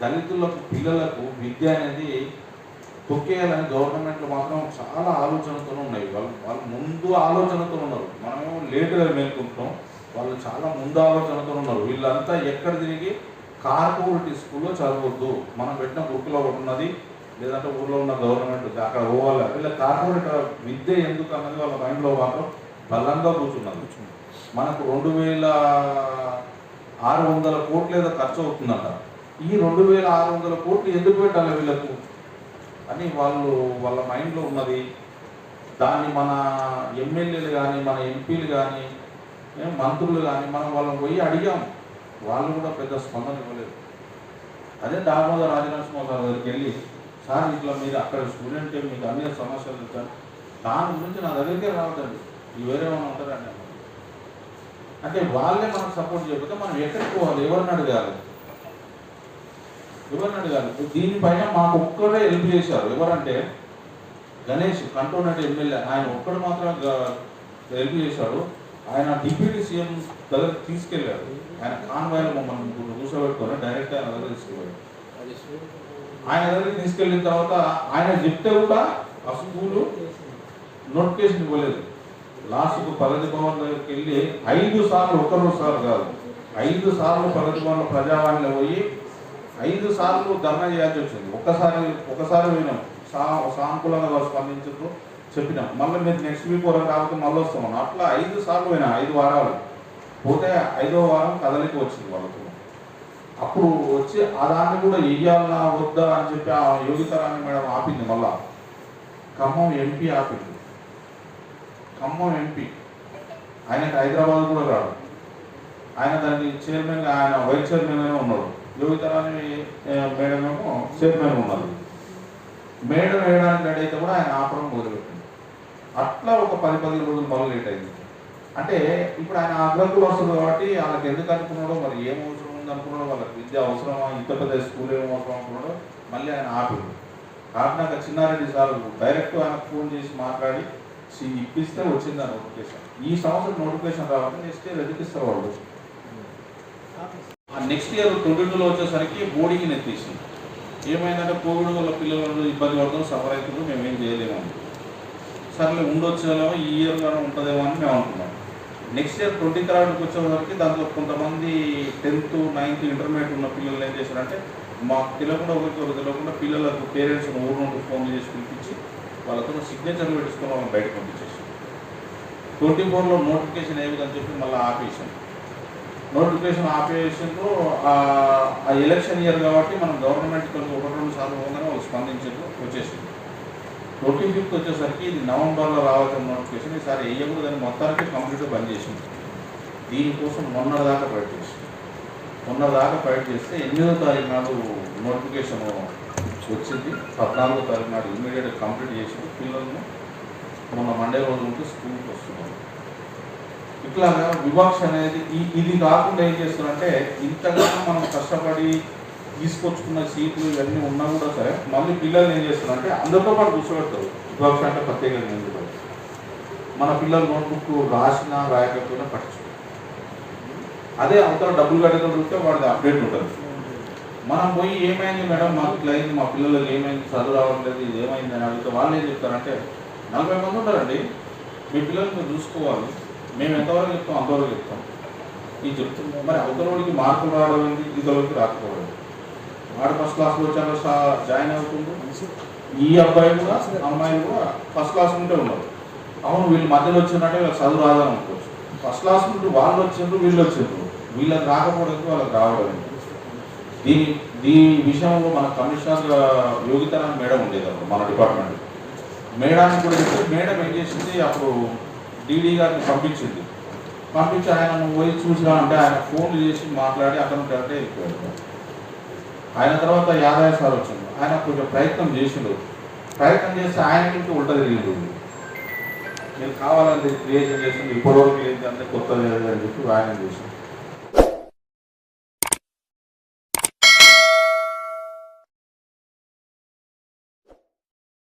దళితులకు పిల్లలకు విద్య అనేది తొక్కేయాలని గవర్నమెంట్లు మాత్రం చాలా ఆలోచనతో ఉన్నాయి. వాళ్ళు వాళ్ళు ముందు ఆలోచనతో ఉన్నారు. మనమేమో లేటుగా మేల్కుంటున్నాం. వాళ్ళు చాలా ముందు ఆలోచనతో ఉన్నారు. వీళ్ళంతా ఎక్కడ తిరిగి కార్పొరేట్ స్కూల్లో చదవద్దు. మనం పెట్టిన బుక్లో ఒకటి ఉన్నది లేదంటే ఊర్లో ఉన్న గవర్నమెంట్ అక్కడ పోవాలి. వీళ్ళ కార్పొరేట్ విద్య ఎందుకు అన్నది వాళ్ళ మైండ్లో మాత్రం బలంగా కూర్చున్నది. మనకు రెండు వేల ఆరు వందల కోట్లు ఏదో ఖర్చు అవుతుందంట ఈ రెండు వేల ఆరు వందల కోట్లు ఎందుకు పెట్టాలి వీళ్ళకు? అని వాళ్ళు వాళ్ళ మైండ్లో ఉన్నది. దాన్ని మన ఎమ్మెల్యేలు కానీ మన ఎంపీలు కానీ మంత్రులు కానీ మనం వాళ్ళని పోయి అడిగాం. వాళ్ళు కూడా పెద్ద స్పందన ఇవ్వలేదు. అదే దామోదర్ రాజనరసింహారావు దగ్గరికి వెళ్ళి సార్ ఇట్లా మీరు అక్కడ స్టూడెంట్ మీకు అన్ని సమస్యలు ఇచ్చారు దాని గురించి నా దగ్గరికే రావద్దండి. ఈ వేరే ఏమైనా ఉంటారండి. అంటే వాళ్ళే మనకు సపోర్ట్ చేయకపోతే మనం ఎక్కడికి పోవాలి? ఎవరిని అడగాలి? ఎవరిని అడగాలి? దీనిపైన మాకు ఒక్కడే హెల్ప్ చేశారు. ఎవరంటే గణేష్ కంటోనెట్ ఎమ్మెల్యే. ఆయన ఒక్కడు మాత్రం హెల్ప్ చేశాడు. ఆయన డిప్యూటీ సీఎం దగ్గర తీసుకెళ్ళాడు ఆయన కాన్వాయ్లో మమ్మల్ని కూర్చోబెట్టుకొని డైరెక్ట్ ఆయన దగ్గర తీసుకెళ్ళాడు ఆయన దగ్గరికి తీసుకెళ్ళిన తర్వాత ఆయన చెప్తే కూడా ఆ స్కూలు నోటిఫికేషన్ ఇవ్వలేదు. లాస్ట్కు ప్రగతి భవన్ దగ్గరికి వెళ్ళి ఐదు సార్లు ఒకరోజు సార్లు కాదు ఐదు సార్లు ప్రగతి భవన్లో ప్రజావాణిలో పోయి ఐదు సార్లు ధర్నా చేయాల్సి వచ్చింది. ఒక్కసారి ఒకసారి పోయినాం. సా సానుకూలంగా వాళ్ళు స్పందించారు చెప్పినాం. మళ్ళీ మీరు నెక్స్ట్ వీక్ వరకు రాకపోతే మళ్ళీ వస్తాం అట్లా ఐదు సార్లు పోయినా ఐదు వారాలు. పోతే ఐదో వారం కదలిక వచ్చింది వాళ్ళకు అప్పుడు వచ్చి ఆ దాన్ని కూడా వెయ్యాలనా వద్దా అని చెప్పి ఆ యోగితరాన్ని మేడం ఆపింది మళ్ళా. ఖమ్మం ఎంపీ ఆపింది. ఖమ్మం ఎంపీ ఆయనకి హైదరాబాద్ కూడా రాడు. ఆయన దానికి చైర్మన్గా ఆయన వైస్ చైర్మన్గానే ఉన్నాడు. యోగితరాన్ని మేడం ఏమో చైర్మన్ ఉన్నారు. మేడం వేయడానికి రెడీ అయితే కూడా ఆయన ఆపడం మొదలుపెట్టింది. అట్లా ఒక పది పది రోజులు మళ్ళీ లేట్ అయింది. అంటే ఇప్పుడు ఆయన అగ్రకులు వస్తుంది కాబట్టి వాళ్ళకి ఎందుకు అనుకున్నాడో మరి ఏం అవసరం ఉంది అనుకున్నాడో వాళ్ళకి విద్య అవసరమా ఇంత పెద్ద స్కూల్ ఏం అవసరం అనుకున్నాడో మళ్ళీ ఆయన ఆపాడు. ఆపినాక చిన్నారెడ్డి సార్ డైరెక్ట్ ఆయన ఫోన్ చేసి మాట్లాడి ఇప్పిస్తే వచ్చింది ఆ నోటిఫికేషన్. ఈ సంవత్సరం నోటిఫికేషన్ రావాలి నెక్స్ట్ ఇయర్ ఎందుకు వాళ్ళు. Hmm. నెక్స్ట్ ఇయర్ ట్వంటీ టూలో వచ్చేసరికి బోర్డింగ్ నెత్తేసింది ఏమైందంటే కోవిడ్ వల్ల పిల్లలు ఇబ్బంది పడుతుంది సఫర్ అవుతుంది మేము ఏం చేయలేము సర్లే ఉండొచ్చేమో ఈ ఇయర్ కానీ ఉంటుందేమో అని మేము అనుకున్నాం. నెక్స్ట్ ఇయర్ ట్వంటీ థర్డ్కి వచ్చేసరికి దాంట్లో కొంతమంది టెన్త్ నైన్త్ ఇంటర్మీడియట్ ఉన్న పిల్లలు ఏం చేశారంటే మాకు తెలియకుండా ఒకరికి ఒకరు తెలియకుండా పిల్లలకు పేరెంట్స్ ఊరు నుండి ఫోన్ చేసి పిలిపించి వాళ్ళతో సిగ్నేచర్లు పెట్టుకుని వాళ్ళని బయటకు పంపించేసి ట్వంటీ ఫోర్లో నోటిఫికేషన్ ఏ విధంగా చెప్పి మళ్ళీ ఆపేసాం నోటిఫికేషన్ ఆపేసిండ్రు. ఆ ఎలక్షన్ ఇయర్ కాబట్టి మనం గవర్నమెంట్ కొంచెం ఒకటి రెండు సార్లు పోగానే వాళ్ళు స్పందించారు వచ్చేసింది. ట్వంటీ ఫిఫ్త్ వచ్చేసరికి ఇది నవంబర్లో రావాల్సిన నోటిఫికేషన్ ఈసారి వేయకూడదని మొత్తానికి కంప్లీట్గా బంద్ చేసింది. దీనికోసం మొన్న దాకా ఫైట్ చేసింది. మొన్న దాకా ఫైట్ చేస్తే ఎనిమిదో తారీఖు నాడు నోటిఫికేషన్ వచ్చింది. పద్నాలుగో తారీఖు నాడు ఇమ్మీడియట్ కంప్లీట్ చేసి పిల్లలను మొన్న మండే రోజు ఉంటే స్కూల్కి వస్తున్నారు. ఇట్లాగా వివక్ష అనేది ఇది కాకుండా ఏం చేస్తారంటే ఇంతగానో మనం కష్టపడి తీసుకొచ్చుకున్న సీట్లు ఇవన్నీ ఉన్నా కూడా సరే మళ్ళీ పిల్లల్ని ఏం చేస్తారంటే అందరితో పాటు కూర్చోబెడతారు. వివక్ష అంటే ప్రత్యేకంగా ఎందుకు మన పిల్లలు నోట్బుక్ రాసినా రాయకపోయినా పట్టించుకోరు. అదే అవతల డబ్బులు కట్టగలిగితే వాడిది అప్డేట్ ఉంటుంది. మనం పోయి ఏమైంది మేడం మాకు ఇట్లా అయింది మా పిల్లలకి ఏమైంది చదువు రావట్లేదు ఇది ఏమైంది అని అడిగితే వాళ్ళు ఏం చెప్తారంటే నలభై మంది ఉంటారండి మీ పిల్లలు మీరు చూసుకోవాలి. మేము ఎంతవరకు చెప్తాం? అంతవరకు చెప్తాం. ఇది చెప్తుంది మరి అవతలవాడికి మార్కులు రావడం ఏంటి? ఇతరులకి రాకపోవడం. వాడు ఫస్ట్ క్లాస్లో వచ్చాక జాయిన్ అవుతుంది ఈ అబ్బాయి కూడా అమ్మాయిలు కూడా ఫస్ట్ క్లాస్ ఉంటే ఉండదు. అవును వీళ్ళు మధ్యలో వచ్చినట్టే వీళ్ళకి చదువు రాదని అనుకోవచ్చు. ఫస్ట్ క్లాస్ నుండి వాళ్ళు వచ్చిండ్రు వీళ్ళు వచ్చిండ్రు. వీళ్ళకి రాకపోవడానికి వాళ్ళకి రావడం దీని దీని విషయంలో మన కమిషనర్ యోగితరాన్ని మేడం ఉండేది అప్పుడు మన డిపార్ట్మెంట్ మేడానికి కూడా చెప్తే మేడం ఏం చేసింది? అప్పుడు డీడీ గారికి పంపించింది. పంపించి ఆయన నువ్వు పోయి చూసినా అంటే ఆయన ఫోన్లు చేసి మాట్లాడి అతను అంటే వెళ్ళిపోయాడు ఆయన తర్వాత యాదయ్య సార్ వచ్చింది. ఆయన కొంచెం ప్రయత్నం చేసిండు. ప్రయత్నం చేస్తే ఆయన ఇంకా ఉల్ట తిరిగింది మీరు కావాలని క్రియేషన్ చేసింది ఇప్పటివరకు ఏంటంటే అంటే కొత్తది అని చెప్పి ఆయన చేసింది